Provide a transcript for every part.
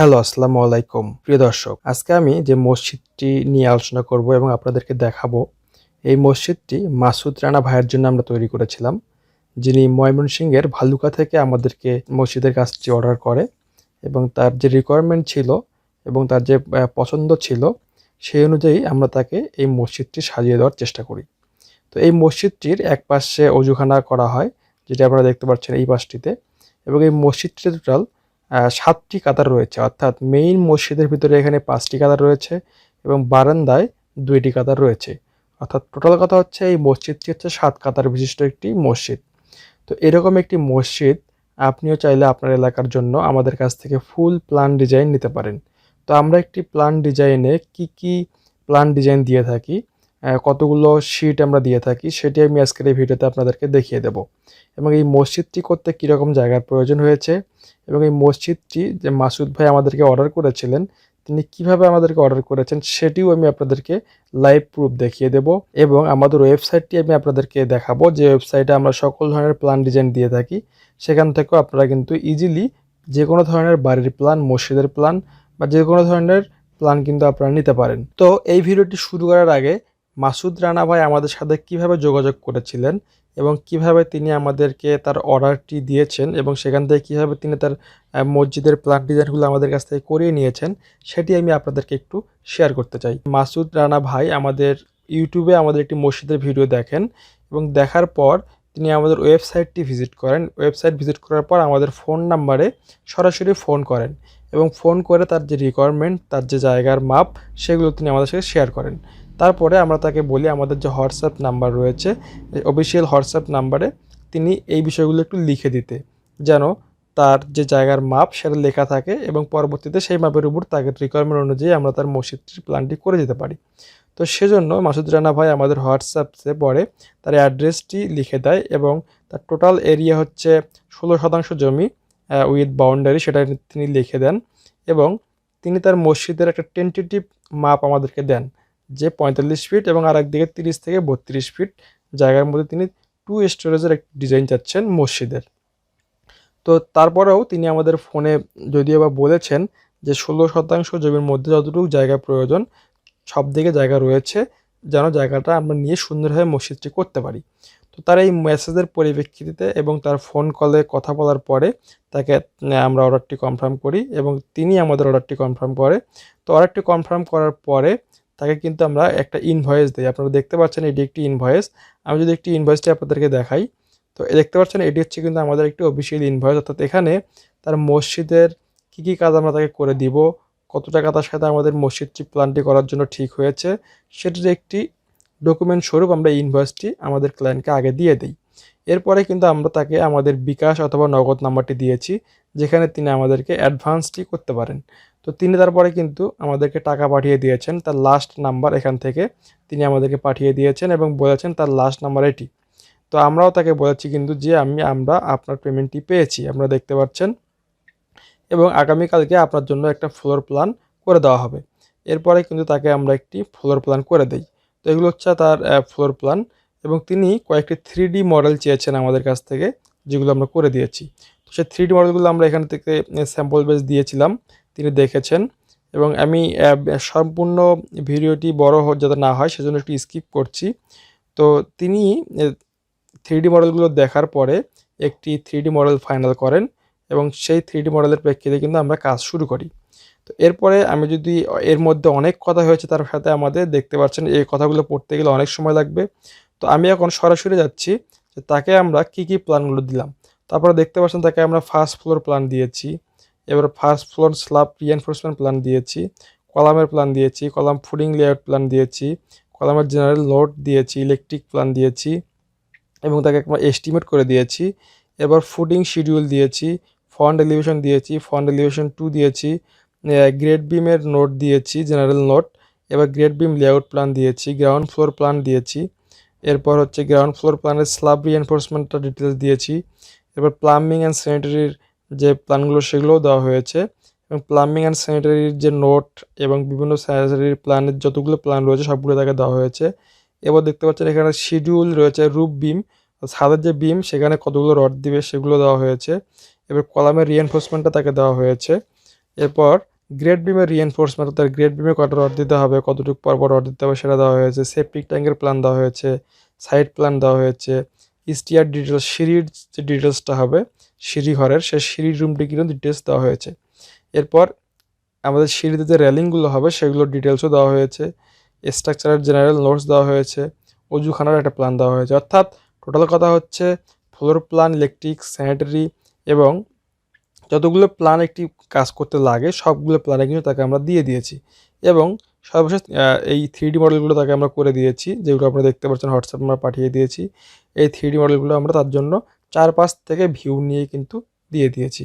Hello, আসসালামু আলাইকুম। প্রিয় দর্শক, আজকে আমি যে মসজিদটি নিয়ে আলোচনা করব এবং আপনাদেরকে দেখাবো, এই মসজিদটি মাসুদ রানা ভাইয়ের জন্য আমরা তৈরি করেছিলাম। যিনি ময়মনসিংহের ভালুকা থেকে আমাদেরকে মসজিদের কাজটি অর্ডার করে এবং তার যে রিকোয়ারমেন্ট ছিল এবং তার যে পছন্দ ছিল, সেই অনুযায়ী আমরা তাকে এই মসজিদটি সাজিয়ে দেওয়ার চেষ্টা করি। তো এই মসজিদটির এক পাশে অজুখানা করা হয়, যেটা আপনারা দেখতে পাচ্ছেন এই পাশটিতে এবং এই মসজিদটি টোটাল সাতটি কাতার রয়েছে। অর্থাৎ মেইন মসজিদের ভিতরে এখানে পাঁচটি কাতার রয়েছে এবং বারান্দায় দুইটি কাতার রয়েছে। অর্থাৎ টোটাল কথা হচ্ছে এই মসজিদটি হচ্ছে সাত কাতার বিশিষ্ট একটি মসজিদ। তো এরকম একটি মসজিদ আপনিও চাইলে আপনার এলাকার জন্য আমাদের কাছ থেকে ফুল প্ল্যান ডিজাইন নিতে পারেন। তো আমরা একটি প্ল্যান ডিজাইনে কি কি প্ল্যান ডিজাইন দিয়ে থাকি কতগুলো শিট আমরা দিয়ে থাকি, সেটি আমি আজকের এই ভিডিওতে আপনাদেরকে দেখিয়ে দেব। এবং এই মসজিদটি করতে কীরকম জায়গার প্রয়োজন হয়েছে এবং এই মসজিদটি যে মাসুদ ভাই আমাদেরকে অর্ডার করেছিলেন, তিনি কীভাবে আমাদেরকে অর্ডার করেছেন, সেটিও আমি আপনাদেরকে লাইভ প্রুফ দেখিয়ে দেব। এবং আমাদের ওয়েবসাইটটি আমি আপনাদেরকে দেখাবো, যে ওয়েবসাইটে আমরা সকল ধরনের প্ল্যান ডিজাইন দিয়ে থাকি। সেখান থেকেও আপনারা কিন্তু ইজিলি যে কোনো ধরনের বাড়ির প্ল্যান মসজিদের প্ল্যান বা যে কোনো ধরনের প্ল্যান কিন্তু আপনারা নিতে পারেন। তো এই ভিডিওটি শুরু করার আগে মাসুদ রানা ভাই আমাদের সাথে কীভাবে যোগাযোগ করেছিলেন এবং কীভাবে তিনি আমাদেরকে তার অর্ডারটি দিয়েছেন এবং সেখান থেকে কীভাবে তিনি তার মসজিদের প্ল্যান ডিজাইনগুলো আমাদের কাছ থেকে করিয়ে নিয়েছেন, সেটি আমি আপনাদেরকে একটু শেয়ার করতে চাই। মাসুদ রানা ভাই আমাদের ইউটিউবে আমাদের একটি মসজিদের ভিডিও দেখেন এবং দেখার পর তিনি আমাদের ওয়েবসাইটটি ভিজিট করেন। ওয়েবসাইট ভিজিট করার পর আমাদের ফোন নাম্বারে সরাসরি ফোন করেন এবং ফোন করে তার যে রিকোয়ারমেন্ট তার যে জায়গার মাপ সেগুলো তিনি আমাদের সাথে শেয়ার করেন। তারপরে আমরা তাকে বলি আমাদের যে হোয়াটসঅ্যাপ নাম্বার রয়েছে অফিসিয়াল হোয়াটসঅ্যাপ নাম্বারে তিনি এই বিষয়গুলো একটু লিখে দিতে, যেন তার যে জায়গার মাপ সেটা লেখা থাকে এবং পরবর্তীতে সেই মাপের উপর তাকে রিকোয়ারমেন্ট অনুযায়ী আমরা তার মসজিদটির প্ল্যানটি করে যেতে পারি। তো সেজন্য মাসুদ রানা ভাই আমাদের হোয়াটসঅ্যাপে পরে তার অ্যাড্রেসটি লিখে দেয় এবং তার টোটাল এরিয়া হচ্ছে ষোলো শতাংশ জমি উইথ বাউন্ডারি সেটা তিনি লিখে দেন এবং তিনি তার মসজিদের একটা টেন্টেটিভ মাপ আমাদেরকে দেন। যে পঁয়তাল্লিশ ফিট এবং আর একদিকে তিরিশ থেকে বত্রিশ ফিট জায়গার মধ্যে তিনি টু স্টোরেজের একটি ডিজাইন চাচ্ছেন মসজিদের। তো তারপরেও তিনি আমাদের ফোনে যদিও বা বলেছেন যে ষোলো শতাংশ জমির মধ্যে যতটুকু জায়গা প্রয়োজন সব দিকে জায়গা রয়েছে যেন জায়গাটা আমরা নিয়ে সুন্দরভাবে মসজিদটি করতে পারি। তো তার এই মেসেজের পরিপ্রেক্ষিতে এবং তার ফোন কলে কথা বলার পরে তাকে আমরা অর্ডারটি কনফার্ম করি এবং তিনি আমাদের অর্ডারটি কনফার্ম করে। তো অর্ডারটি কনফার্ম করার পরে তাকে কিন্তু আমরা একটা ইনভয়েস দিই। আপনারা দেখতে পাচ্ছেন এটি একটি ইনভয়েস আমি যদি একটি ইনভয়েসটি আপনাদেরকে দেখাই, তো দেখতে পাচ্ছেন এটি হচ্ছে কিন্তু আমাদের একটি অফিসিয়াল ইনভয়েস অর্থাৎ এখানে তার মসজিদের কী কী কাজ আমরা তাকে করে দিব, কত টাকা তার সাথে আমাদের মসজিদটি প্ল্যানটি করার জন্য ঠিক হয়েছে, সেটির একটি ডকুমেন্ট স্বরূপ আমরা ইনভয়েসটি আমাদের ক্লায়েন্টকে আগে দিয়ে দিই। এরপরে কিন্তু আমরা তাকে আমাদের বিকাশ অথবা নগদ নাম্বারটি দিয়েছি, যেখানে তিনি আমাদেরকে অ্যাডভান্সটি করতে পারেন। তো তিনি তারপরে কিন্তু আমাদেরকে টাকা পাঠিয়ে দিয়েছেন, তার লাস্ট নাম্বার এখান থেকে তিনি আমাদেরকে পাঠিয়ে দিয়েছেন এবং বলেছেন তার লাস্ট নাম্বার এটি। তো আমরাও তাকে বলেছি কিন্তু যে আমি, আমরা আপনার পেমেন্টটি পেয়েছি, আপনারা দেখতে পাচ্ছেন। এবং আগামীকালকে আপনার জন্য একটা ফ্লোর প্ল্যান করে দেওয়া হবে। এরপরে কিন্তু তাকে আমরা একটি ফ্লোর প্ল্যান করে দেই। তো এগুলো হচ্ছে তার ফ্লোর প্ল্যান এবং তিনি কয়েকটি থ্রি মডেল চেয়েছেন আমাদের কাছ থেকে, যেগুলো আমরা করে দিয়েছি। তো সেই থ্রি মডেলগুলো আমরা এখান থেকে স্যাম্পল বেস দিয়েছিলাম, তিনি দেখেছেন এবং আমি সম্পূর্ণ ভিডিওটি বড় যাতে না হয়, সেজন্য একটু স্কিপ করছি। তো তিনি থ্রি মডেলগুলো দেখার পরে একটি থ্রি মডেল ফাইনাল করেন এবং সেই থ্রি মডেলের প্রেক্ষিতে কিন্তু আমরা কাজ শুরু করি। তো এরপরে আমি যদি, এর মধ্যে অনেক কথা হয়েছে, তার সাথে আমাদের দেখতে পাচ্ছেন, এই কথাগুলো পড়তে গেলে অনেক সময় লাগবে। তো আমি এখন সরাসরি যাচ্ছি যে তাকে আমরা কি কি প্ল্যানগুলো দিলাম। তারপরে দেখতে পাচ্ছেন তাকে আমরা ফার্স্ট ফ্লোর প্ল্যান দিয়েছি, এবার first floor slab reinforcement plan দিয়েছি, কলামের প্ল্যান দিয়েছি, কলাম ফুডিং লেআউট প্ল্যান দিয়েছি, কলামের জেনারেল নোট দিয়েছি ইলেকট্রিক প্ল্যান দিয়েছি এবং তাকে আমরা এস্টিমেট করে দিয়েছি। এবার ফুডিং শিডিউল দিয়েছি ফন্ড এলিভেশন দিয়েছি ফন্ড এলিভেশন টু দিয়েছি গ্রেড বিমের নোট দিয়েছি জেনারেল নোট এবার গ্রেড বিম লেআউট প্ল্যান দিয়েছি গ্রাউন্ড ফ্লোর প্ল্যান দিয়েছি। এরপর হচ্ছে গ্রাউন্ড ফ্লোর প্ল্যানের স্ল্যাব রিএনফোর্সমেন্টটা ডিটেলস দিয়েছি। এরপর প্লাম্বিং অ্যান্ড স্যানিটারির যে প্ল্যানগুলো সেগুলোও দেওয়া হয়েছে। এবং প্লাম্বিং অ্যান্ড স্যানিটারির যে নোট এবং বিভিন্ন স্যানিটারির প্ল্যানের যতগুলো প্ল্যান রয়েছে, সবগুলো তাকে দেওয়া হয়েছে। এবার দেখতে পাচ্ছেন এখানে শিডিউল রয়েছে রুপ বিম ছাদের যে বিম সেখানে কতগুলো রড দিবে, সেগুলো দেওয়া হয়েছে। এবার কলামের রিএনফোর্সমেন্টটা তাকে দেওয়া হয়েছে। এরপর গ্রেড বিমের রিএনফোর্সমেন্ট অর্থাৎ গ্রেড বিমে কত রড দিতে হবে, কতটুকু পর পর রড দিতে হবে সেটা দেওয়া হয়েছে। সেপটিক ট্যাঙ্কের প্ল্যান দেওয়া হয়েছে সাইড প্ল্যান দেওয়া হয়েছে। স্টিয়ার ডিটেলস সিঁড়ির যে ডিটেলসটা হবে, সিঁড়ি ঘরের সেই সিঁড়ির রুমটি কিন্তু ডিটেলস দেওয়া হয়েছে। এরপর আমাদের সিঁড়িতে যে র্যালিংগুলো হবে সেগুলোর ডিটেলসও দেওয়া হয়েছে। স্ট্রাকচারের জেনারেল নোটস দেওয়া হয়েছে, অজুখানার একটা প্ল্যান দেওয়া হয়েছে। অর্থাৎ টোটাল কথা হচ্ছে ফ্লোর প্ল্যান ইলেকট্রিক স্যানিটারি এবং যতগুলো প্ল্যান একটি কাজ করতে লাগে, সবগুলো প্ল্যানে কিন্তু তাকে আমরা দিয়ে দিয়েছি। এবং সর্বশেষ এই থ্রি ডি মডেলগুলো তাকে আমরা করে দিয়েছি, যেগুলো আপনারা দেখতে পাচ্ছেন হোয়াটসঅ্যাপ আমরা পাঠিয়ে দিয়েছি। এই থ্রি ডি মডেলগুলো আমরা তার জন্য চার পাঁচ থেকে ভিউ নিয়ে কিন্তু দিয়ে দিয়েছি।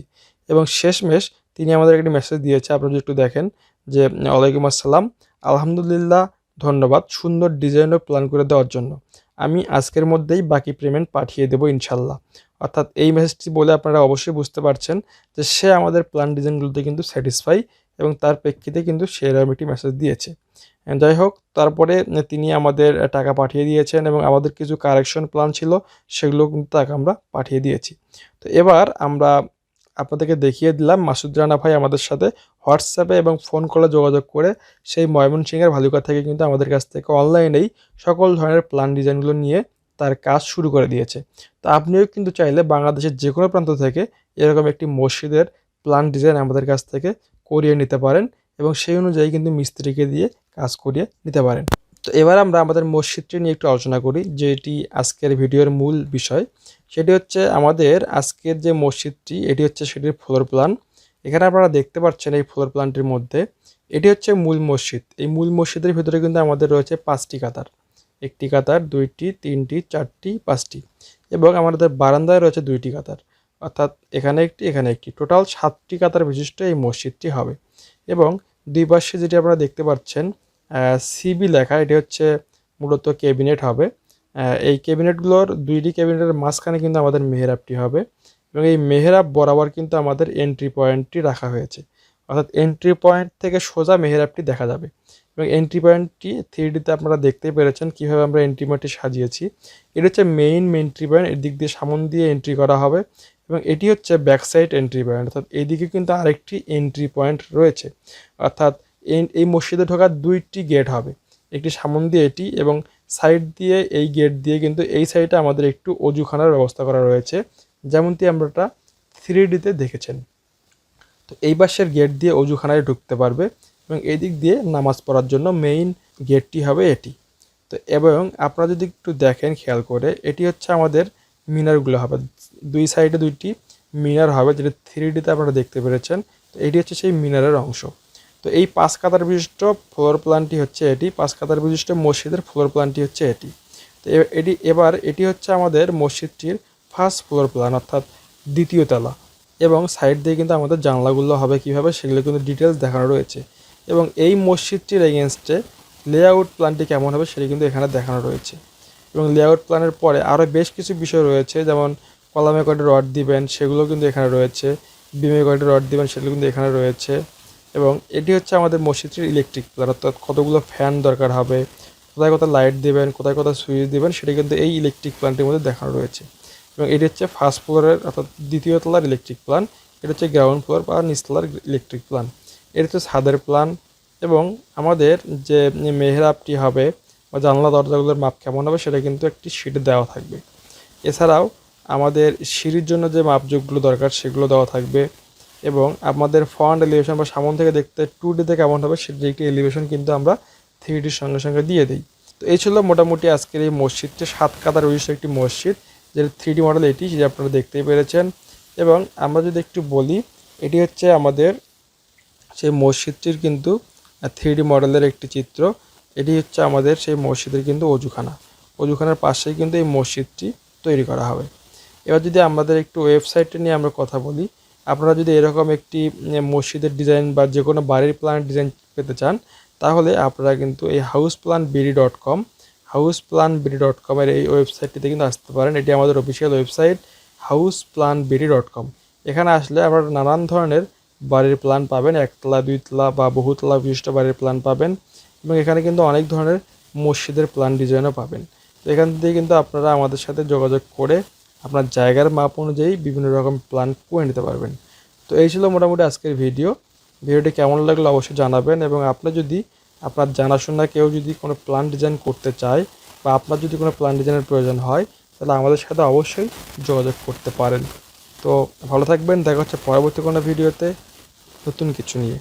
এবং শেষমেশ তিনি আমাদের একটি মেসেজ দিয়েছে, আপনারা যদি একটু দেখেন, যে, ওয়ালাইকুম আসসালাম, আলহামদুলিল্লাহ, ধন্যবাদ, সুন্দর ডিজাইনও প্ল্যান করে দেওয়ার জন্য। আমি আজকের মধ্যেই বাকি পেমেন্ট পাঠিয়ে দেবো ইনশাল্লাহ। অর্থাৎ এই মেসেজটি বলে আপনারা অবশ্যই বুঝতে পারছেন যে সে আমাদের প্ল্যান ডিজাইনগুলোতে কিন্তু স্যাটিসফাই এবং তার প্রেক্ষিতে কিন্তু সে এরকম একটি মেসেজ দিয়েছে। যাই হোক, তারপরে তিনি আমাদের টাকা পাঠিয়ে দিয়েছেন এবং আমাদের কিছু কারেকশন প্ল্যান ছিল সেগুলো কিন্তু তাকে আমরা পাঠিয়ে দিয়েছি। তো এবার আমরা আপনাদেরকে দেখিয়ে দিলাম মাসুদ রানা ভাই আমাদের সাথে হোয়াটসঅ্যাপে এবং ফোন কলে যোগাযোগ করে সেই ময়মনসিংহের ভালুকা থেকে কিন্তু আমাদের কাছ থেকে অনলাইনেই সকল ধরনের প্ল্যান ডিজাইনগুলো নিয়ে তার কাজ শুরু করে দিয়েছে। তো আপনিও কিন্তু চাইলে বাংলাদেশের যে কোনো প্রান্ত থেকে এরকম একটি মসজিদের প্ল্যান ডিজাইন আমাদের কাছ থেকে করিয়ে নিতে পারেন এবং সেই অনুযায়ী কিন্তু মিস্ত্রিকে দিয়ে কাজ করিয়ে নিতে পারেন। তো এবার আমরা আমাদের মসজিদটি নিয়ে একটু আলোচনা করি, যেটি আজকের ভিডিওর মূল বিষয়। সেটি হচ্ছে আমাদের আজকের যে মসজিদটি, এটি হচ্ছে সেটির ফ্লোর প্ল্যান এখানে আপনারা দেখতে পাচ্ছেন এই ফ্লোর প্ল্যানটির মধ্যে, এটি হচ্ছে মূল মসজিদ। এই মূল মসজিদের ভিতরে কিন্তু আমাদের রয়েছে পাঁচটি কাতার। একটি কাতার, দুইটি, তিনটি, চারটি, পাঁচটি এবং আমাদের বারান্দায় রয়েছে দুইটি কাতার। অর্থাৎ এখানে একটি এখানে একটি। টোটাল সাতটি কাতার বিশিষ্ট এই মসজিদটি হবে এবং দুই পাশে যেটি আপনারা দেখতে পাচ্ছেন সিবি লেখা, এটি হচ্ছে মূলত ক্যাবিনেট হবে। এই ক্যাবিনেটগুলোর দুইটি ক্যাবিনেটের মাঝখানে কিন্তু আমাদের মেহরাবটি হবে এবং এই মেহরাব বরাবর কিন্তু আমাদের এন্ট্রি পয়েন্টটি রাখা হয়েছে। অর্থাৎ এন্ট্রি পয়েন্ট থেকে সোজা মেহরাবটি দেখা যাবে। এবং এন্ট্রি পয়েন্টটি থ্রি ডিতে আপনারা দেখতেই পেরেছেন কীভাবে আমরা এন্ট্রি পয়েন্টটি সাজিয়েছি। এটা হচ্ছে মেইন এন্ট্রি পয়েন্ট এর দিক দিয়ে সামন দিয়ে এন্ট্রি করা হবে। এবং এটি হচ্ছে ব্যাক সাইড এন্ট্রি পয়েন্ট অর্থাৎ এইদিকে কিন্তু আরেকটি এন্ট্রি পয়েন্ট রয়েছে। অর্থাৎ এই মসজিদে ঢোকার দুইটি গেট হবে। একটি সামন দিয়ে এটি এবং সাইড দিয়ে এই গেট দিয়ে কিন্তু এই সাইডে আমাদের একটু অজুখানার ব্যবস্থা করা রয়েছে। যেমনটি আমরা থ্রি ডিতে দেখেছেন। তো এই পাশের গেট দিয়ে অজুখানায় ঢুকতে পারবে এবং এই দিক দিয়ে নামাজ পড়ার জন্য মেইন গেটটি হবে এটি। তো এবং আপনারা যদি একটু দেখেন খেয়াল করে, এটি হচ্ছে আমাদের মিনারগুলো হবে। দুই সাইডে দুইটি মিনার হবে, যেটা থ্রি ডিতে আপনারা দেখতে পেরেছেন। তো এটি হচ্ছে সেই মিনারের অংশ। তো এই পাঁচ কাতার বিশিষ্ট ফ্লোর প্ল্যানটি হচ্ছে এটি, পাঁচ কাতার বিশিষ্ট মসজিদের ফ্লোর প্ল্যানটি হচ্ছে এটি। তো এটি, এবার এটি হচ্ছে আমাদের মসজিদটির ফার্স্ট ফ্লোর প্ল্যান অর্থাৎ দ্বিতীয় তলা। এবং সাইড দিয়ে কিন্তু আমাদের জানলাগুলো হবে কীভাবে সেগুলো কিন্তু ডিটেলস দেখানো রয়েছে। এবং এই মসজিদটির এগেনস্টে লেআউট প্ল্যানটি কেমন হবে সেটি কিন্তু এখানে দেখানো রয়েছে। এবং লেআউট প্ল্যানের পরে আরও বেশ কিছু বিষয় রয়েছে, যেমন কলামে কয়টি রড দিবেন সেগুলো কিন্তু এখানে রয়েছে, বিমে কয়টি রড দিবেন সেগুলো কিন্তু এখানে রয়েছে। এবং এটি হচ্ছে আমাদের মসজিদটির ইলেকট্রিক প্ল্যান অর্থাৎ কতগুলো ফ্যান দরকার হবে, কোথায় কোথায় লাইট দেবেন, কোথায় কোথায় সুইচ দেবেন, সেটা কিন্তু এই ইলেকট্রিক প্ল্যানটির মধ্যে দেখানো রয়েছে। এবং এটি হচ্ছে ফার্স্ট ফ্লোরের অর্থাৎ দ্বিতীয় তলার ইলেকট্রিক প্ল্যান এটা হচ্ছে গ্রাউন্ড ফ্লোর বা নিচতলার ইলেকট্রিক প্ল্যান এটা হচ্ছে ছাদের প্ল্যান এবং আমাদের যে মেহরাবটি হবে বা জানলা দরজাগুলোর মাপ কেমন হবে সেটা কিন্তু একটি শিটে দেওয়া থাকবে। এছাড়াও আমাদের সিঁড়ির জন্য যে মাপযোগগুলো দরকার সেগুলো দেওয়া থাকবে এবং আমাদের ফ্রন্ট এলিভেশন বা সামন থেকে দেখতে টু ডিতে কেমন হবে সেটির একটি এলিভেশন কিন্তু আমরা থ্রি ডির সঙ্গে সঙ্গে দিয়ে দিই। তো এই ছিল মোটামুটি আজকের এই মসজিদটি সাত কাতার বিশিষ্ট একটি মসজিদ। যেটা থ্রি মডেল এটি যেটা আপনারা দেখতেই পেরেছেন। এবং আমরা যদি একটু বলি, এটি হচ্ছে আমাদের সেই মসজিদটির কিন্তু থ্রি মডেলের একটি চিত্র। এটি হচ্ছে আমাদের সেই মসজিদের কিন্তু অজুখানা। অজুখানার পাশেই কিন্তু এই মসজিদটি তৈরি করা হবে। এবার যদি আমাদের একটু ওয়েবসাইটটা নিয়ে আমরা কথা বলি, আপনারা যদি এরকম একটি মসজিদের ডিজাইন বা যে কোনো বাড়ির প্ল্যান ডিজাইন পেতে চান, তাহলে আপনারা কিন্তু এই house plan BD dot com house plan BD dot কমের এই ওয়েবসাইটটিতে কিন্তু আসতে পারেন। এটি আমাদের official website house plan BD dot com এখানে আসলে আপনারা নানান ধরনের বাড়ির প্ল্যান পাবেন। একতলা, দুইতলা বা বহুতলা বিশিষ্ট বাড়ির প্ল্যান পাবেন এবং এখানে কিন্তু অনেক ধরনের মসজিদের প্ল্যান ডিজাইনও পাবেন। তো এখান থেকে কিন্তু আপনারা আমাদের সাথে যোগাযোগ করে আপনার জায়গার মাপ অনুযায়ী বিভিন্ন রকম প্ল্যান করে নিতে পারবেন। তো এই ছিল মোটামুটি আজকের ভিডিও ভিডিওটি কেমন লাগল অবশ্যই জানাবেন এবং আপনি যদি আপনার জানাশোনা কেউ যদি কোনো প্ল্যান ডিজাইন করতে চায় বা আপনার যদি কোনো প্ল্যান ডিজাইনের প্রয়োজন হয়, তাহলে আমাদের সাথে অবশ্যই যোগাযোগ করতে পারেন। তো ভালো থাকবেন, দেখা হচ্ছে পরবর্তী কোনো ভিডিওতে নতুন কিছু নিয়ে।